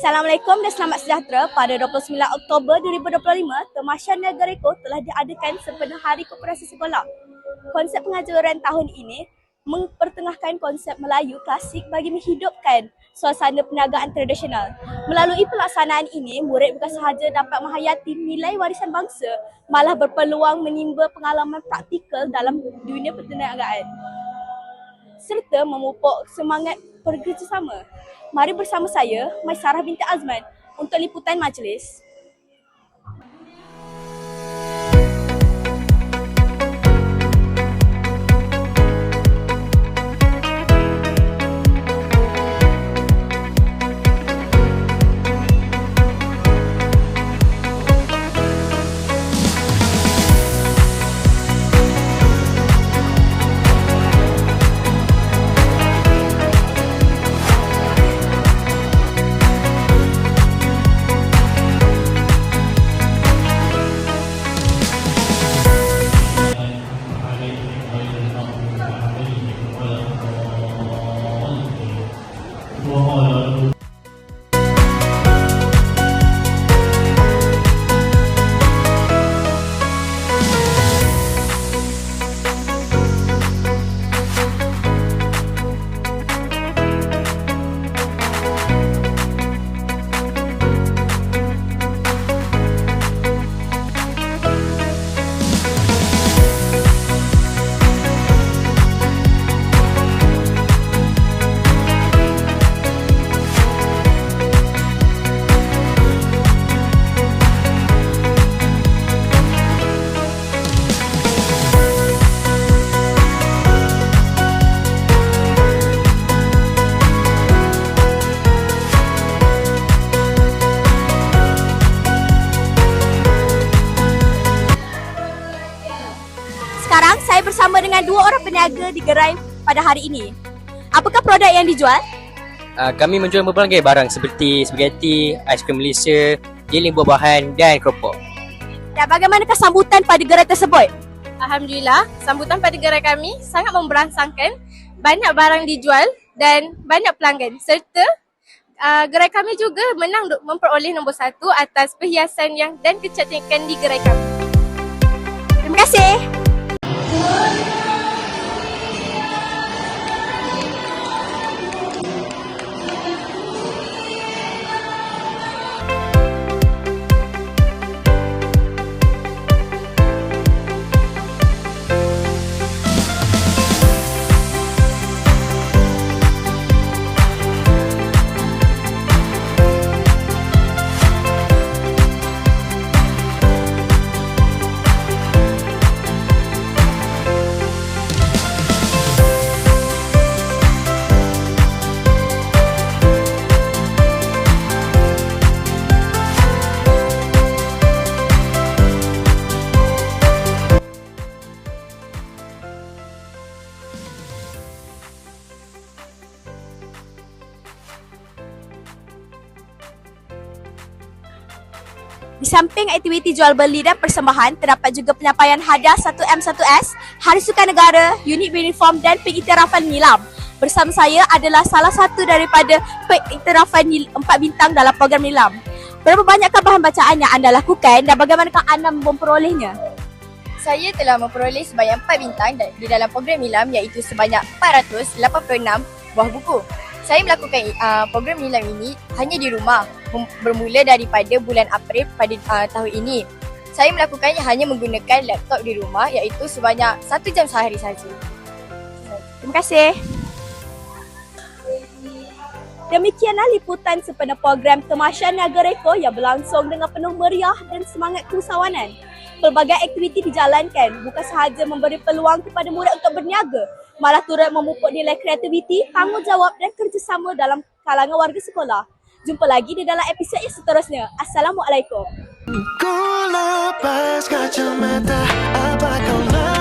Assalamualaikum dan selamat sejahtera. Pada 29 Oktober 2025, Temasya Negareko telah diadakan sepenuh hari koperasi sekolah. Konsep pengajaran tahun ini mempertengahkan konsep Melayu klasik bagi menghidupkan suasana perniagaan tradisional. Melalui pelaksanaan ini, murid bukan sahaja dapat menghayati nilai warisan bangsa, malah berpeluang menimba pengalaman praktikal dalam dunia perniagaan serta memupuk semangat bekerjasama. Mari bersama saya, Maisarah binti Azman untuk liputan majlis. Bersama dengan dua orang peniaga di gerai pada hari ini. Apakah produk yang dijual? Uh, kami menjual berbagai barang seperti spaghetti, aiskrim Malaysia, giling buah-buahan dan keropok. Dan bagaimanakah sambutan pada gerai tersebut? Alhamdulillah, sambutan pada gerai kami sangat memberangsangkan. Banyak barang dijual dan banyak pelanggan serta uh, gerai kami juga menang memperoleh nombor satu atas perhiasan yang dan kecantikan di gerai kami. Terima kasih. Hallelujah. Di samping aktiviti jual beli dan persembahan, terdapat juga penyampaian hadiah 1M1S, Hari Sukan Negara, unit uniform dan pengiktirafan nilam. Bersama saya adalah salah satu daripada pengiktirafan empat bintang dalam program nilam. Berapa banyakkah bahan bacaan yang anda lakukan dan bagaimanakah anda memperolehnya? Saya telah memperoleh sebanyak 4 bintang di dalam program Nilam iaitu sebanyak 486 buah buku. Saya melakukan uh, program Nilam ini hanya di rumah bermula daripada bulan April pada uh, tahun ini. Saya melakukannya hanya menggunakan laptop di rumah iaitu sebanyak 1 jam sehari saja. Terima kasih. Demikianlah liputan sepenuh program Temasya Nagareko yang berlangsung dengan penuh meriah dan semangat keusahawanan. Pelbagai aktiviti dijalankan bukan sahaja memberi peluang kepada murid untuk berniaga, malah turut memupuk nilai kreativiti, tanggungjawab dan kerjasama dalam kalangan warga sekolah. Jumpa lagi di dalam episod yang seterusnya. Assalamualaikum. Ku lepas kacamata apa kau lepas